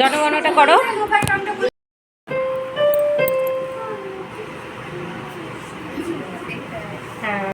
জনগণটা করো। হ্যাঁ।